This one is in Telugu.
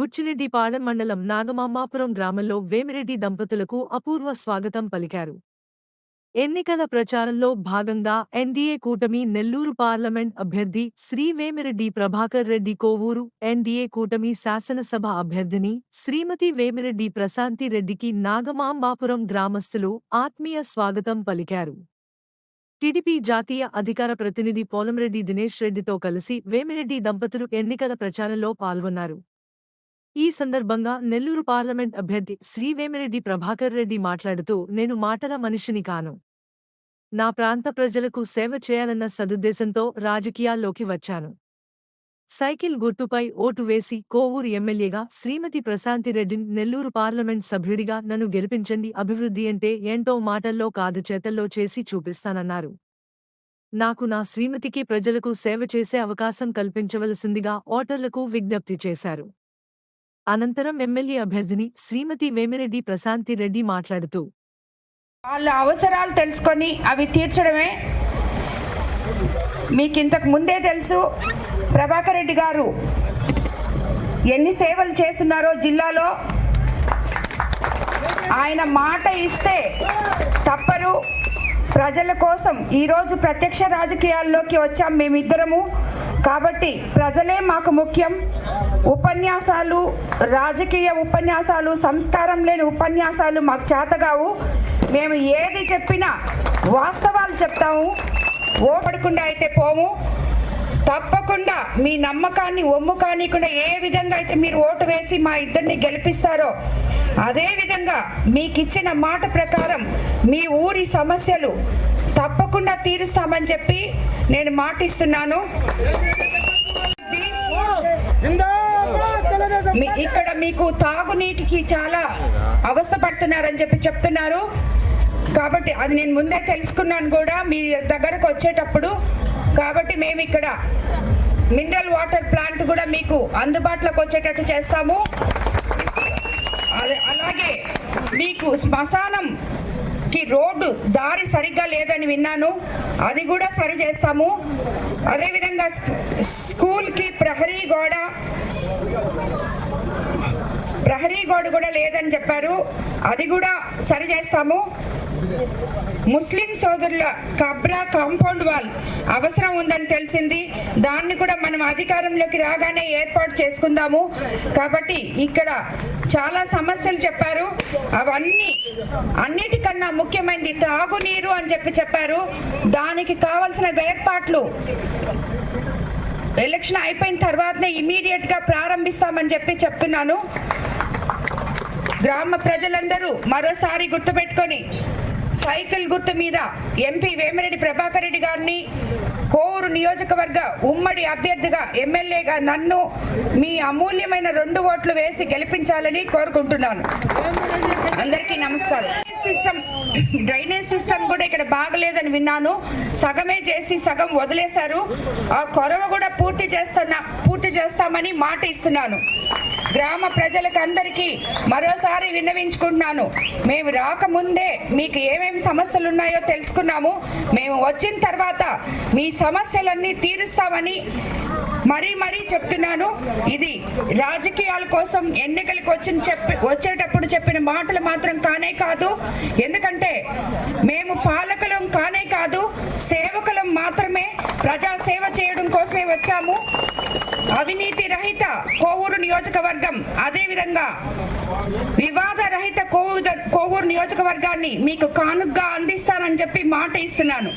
గుచ్చిరెడ్డిపాళెం మండలం నాగమాంబాపురం గ్రామంలో వేమిరెడ్డి దంపతులకు అపూర్వ స్వాగతం పలికారు. ఎన్నికల ప్రచారంలో భాగంగా ఎన్డీఏ కూటమి నెల్లూరు పార్లమెంట్ అభ్యర్థి శ్రీ వేమిరెడ్డి ప్రభాకర్ రెడ్డి కోవూరు ఎన్డీఏ కూటమి శాసనసభ అభ్యర్థిని శ్రీమతి వేమిరెడ్డి ప్రశాంతి రెడ్డికి నాగమాంబాపురం గ్రామస్తులు ఆత్మీయ స్వాగతం పలికారు. టీడీపీ జాతీయ అధికార ప్రతినిధి పోలంరెడ్డి దినేష్ రెడ్డితో కలిసి వేమిరెడ్డి దంపతులు ఎన్నికల ప్రచారంలో పాల్గొన్నారు. ఈ సందర్భంగా నెల్లూరు పార్లమెంట్ అభ్యర్థి శ్రీవేమిరెడ్డి ప్రభాకర్ రెడ్డి మాట్లాడుతూ నేను మాటల మనిషిని కాను. నా ప్రాంత ప్రజలకు సేవ చేయాలన్న సదుద్దేశంతో రాజకీయాల్లోకి వచ్చాను. సైకిల్ గుర్తుపై ఓటు వేసి కోవూరు ఎమ్మెల్యేగా శ్రీమతి ప్రశాంతి రెడ్డిని నెల్లూరు పార్లమెంట్ సభ్యుడిగా నన్ను గెలిపించండి అభివృద్ధి అంటే ఏంటో మాటల్లో కాదు చేతల్లో చేసి చూపిస్తానన్నారు. నాకు నా శ్రీమతికి ప్రజలకు సేవ చేసే అవకాశం కల్పించవలసిందిగా ఓటర్లకు విజ్ఞప్తి చేశారు. అనంతరం ఎమ్మెల్యే అభ్యర్థిని శ్రీమతి వేమిరెడ్డి ప్రశాంతి రెడ్డి మాట్లాడుతూ వాళ్ళ అవసరాలు తెలుసుకొని అవి తీర్చడమే మీకు ఇంతకు ముందే తెలుసు. ప్రభాకర్ రెడ్డి గారు ఎన్ని సేవలు చేస్తున్నారో జిల్లాలో. ఆయన మాట ఇస్తే తప్పరు ప్రజల కోసం ఈరోజు ప్రత్యక్ష రాజకీయాల్లోకి వచ్చాం మేమిద్దరము. కాబట్టి ప్రజలే మాకు ముఖ్యం. ఉపన్యాసాలు రాజకీయ ఉపన్యాసాలు సంస్కారం లేని ఉపన్యాసాలు మాకు చేతగావు. మేము ఏది చెప్పినా వాస్తవాలు చెప్తాము. ఓపడకుండా అయితే పోము. తప్పకుండా మీ నమ్మకాన్ని ఒమ్ము కానికుండా ఏ విధంగా అయితే మీరు ఓటు వేసి మా ఇద్దరిని గెలిపిస్తారో అదే విధంగా మీకు ఇచ్చిన మాట ప్రకారం మీ ఊరి సమస్యలు తప్పకుండా తీరుస్తామని చెప్పి నేను మాటిస్తున్నాను. ఇక్కడ మీకు తాగునీటికి చాలా అవస్థ పడుతున్నారని చెప్పి చెప్తున్నారు. కాబట్టి అది నేను ముందే తెలుసుకున్నాను కూడా మీ దగ్గరకు వచ్చేటప్పుడు. కాబట్టి మేము ఇక్కడ మినరల్ వాటర్ ప్లాంట్ కూడా మీకు అందుబాటులోకి వచ్చేటట్టు చేస్తాము. అదే- అలాగే మీకు శ్మశానం కి రోడ్డు దారి సరిగ్గా లేదని విన్నాను. అది కూడా సరి చేస్తాము. అదేవిధంగా స్కూల్కి ప్రహరీ గోడ ప్రహరీ గోడ కూడా లేదని చెప్పారు. అది కూడా సరి చేస్తాము. ముస్లిం సోదరుల కబ్రా కాంపౌండ్ వాల్ అవసరం ఉందని తెలిసింది. దాన్ని కూడా మనం అధికారంలోకి రాగానే ఏర్పాటు చేసుకుందాము. కాబట్టి ఇక్కడ చాలా సమస్యలు చెప్పారు. అవన్నీ అన్నిటికన్నా ముఖ్యమైనది తాగునీరు అని చెప్పి చెప్పారు. దానికి కావలసిన ఏర్పాట్లు ఎలక్షన్ అయిపోయిన తర్వాతనే ఇమీడియట్గా ప్రారంభిస్తామని చెప్పి చెప్తున్నాను. గ్రామ ప్రజలందరూ మరోసారి గుర్తుపెట్టుకొని సైకిల్ గుర్తు మీద ఎంపీ వేమిరెడ్డి ప్రభాకర్ రెడ్డి గారిని కోవూరు నియోజకవర్గ ఉమ్మడి అభ్యర్థిగా ఎమ్మెల్యేగా నన్ను మీ అమూల్యమైన రెండు ఓట్లు వేసి గెలిపించాలని కోరుకుంటున్నాను. అందరికీ నమస్కారం. సిస్టమ్ డ్రైనేజ్ సిస్టమ్ కూడా ఇక్కడ బాగలేదని విన్నాను. సగమే చేసి సగం వదిలేశారు. ఆ కొరవ కూడా పూర్తి చేస్తున్నా పూర్తి చేస్తామని మాట ఇస్తున్నాను. గ్రామ ప్రజలకు అందరికీ మరోసారి విన్నవించుకుంటున్నాను. మేము రాకముందే మీకు ఏమేమి సమస్యలు ఉన్నాయో తెలుసుకున్నాము. మేము వచ్చిన తర్వాత మీ సమస్యలన్నీ తీరుస్తామని మరీ మరీ చెప్తున్నాను. ఇది రాజకీయాల కోసం ఎన్నికలకు వచ్చిన చెప్పి వచ్చేటప్పుడు చెప్పిన మాటలు మాత్రం కానే కాదు. ఎందుకంటే మేము పాలకులం కానే కాదు. సేవకులం మాత్రమే ప్రజా సేవ చేయడం కోసమే వచ్చాము. అవినీతి రహిత కోవూరు నియోజకవర్గం అదేవిధంగా వివాద రహిత కోవూరు కోవూరు నియోజకవర్గాన్ని మీకు కానుగ్గా అందిస్తానని చెప్పి మాట ఇస్తున్నాను.